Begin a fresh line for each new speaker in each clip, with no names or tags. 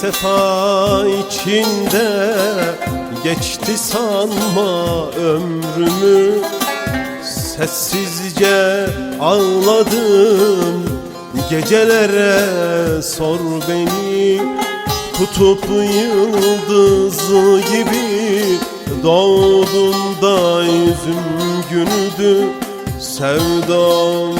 Sefa içinde geçti sanma ömrümü. Sessizce ağladım gecelere sor beni. Kutup yıldızı gibi doğdum da yüzüm güldü. Sevdamı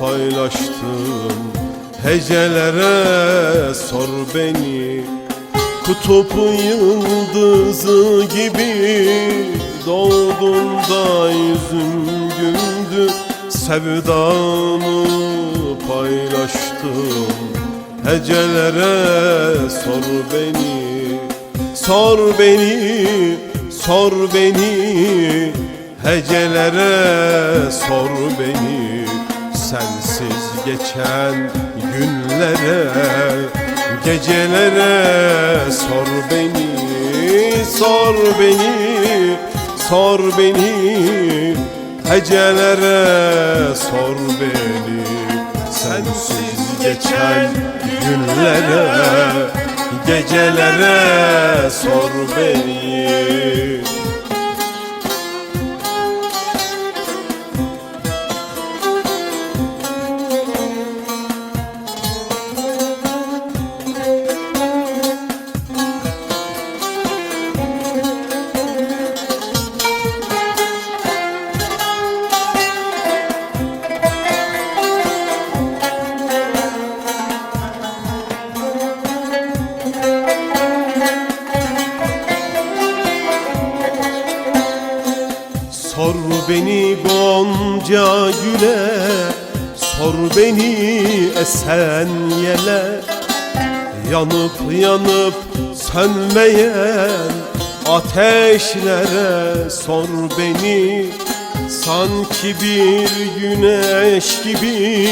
paylaştım Hecelere sor beni Kutup yıldızı gibi Doğdum da yüzüm güldü Sevdamı paylaştım. Hecelere sor beni Sor beni, sor beni. Hecelere sor beni Sensiz geçen günlere Gecelere sor beni Sor beni, sor beni. Hecelere sor beni Sensiz geçen günlere Gecelere sor beni beni gonca güle Sor beni esen yele. Yanıp yanıp sönmeyen ateşlere sor beni. Sanki bir güneş gibi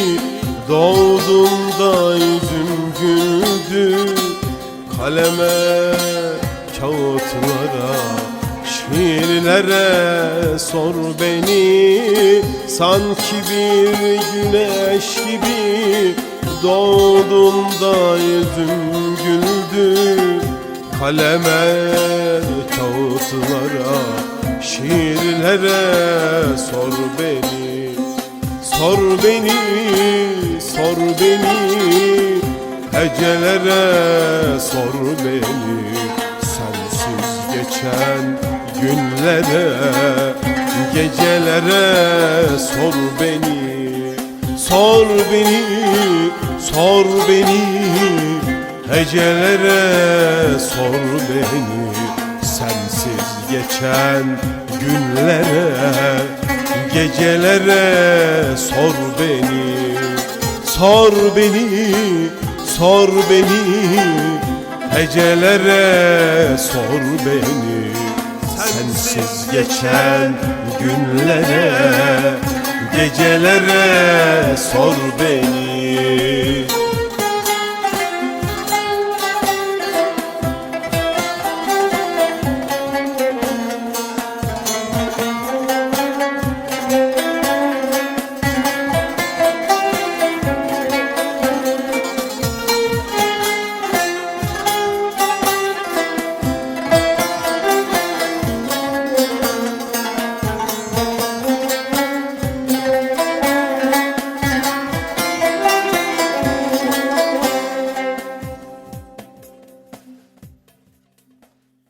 doğdum da yüzüm güldü. Kaleme, kağıtlara, şiirlere sor beni Sanki bir güneş gibi doğdum da yüzüm güldü. Kaleme, kağıtlara, şiirlere sor beni Sor beni, sor beni. Hecelere sor beni Sensiz geçen günlere Gecelere sor beni Sor beni, sor beni. Hecelere sor beni Sensiz geçen günlere Gecelere sor beni. Sor beni, sor beni Hecelere sor beni Sensiz geçen günlere Gecelere sor beni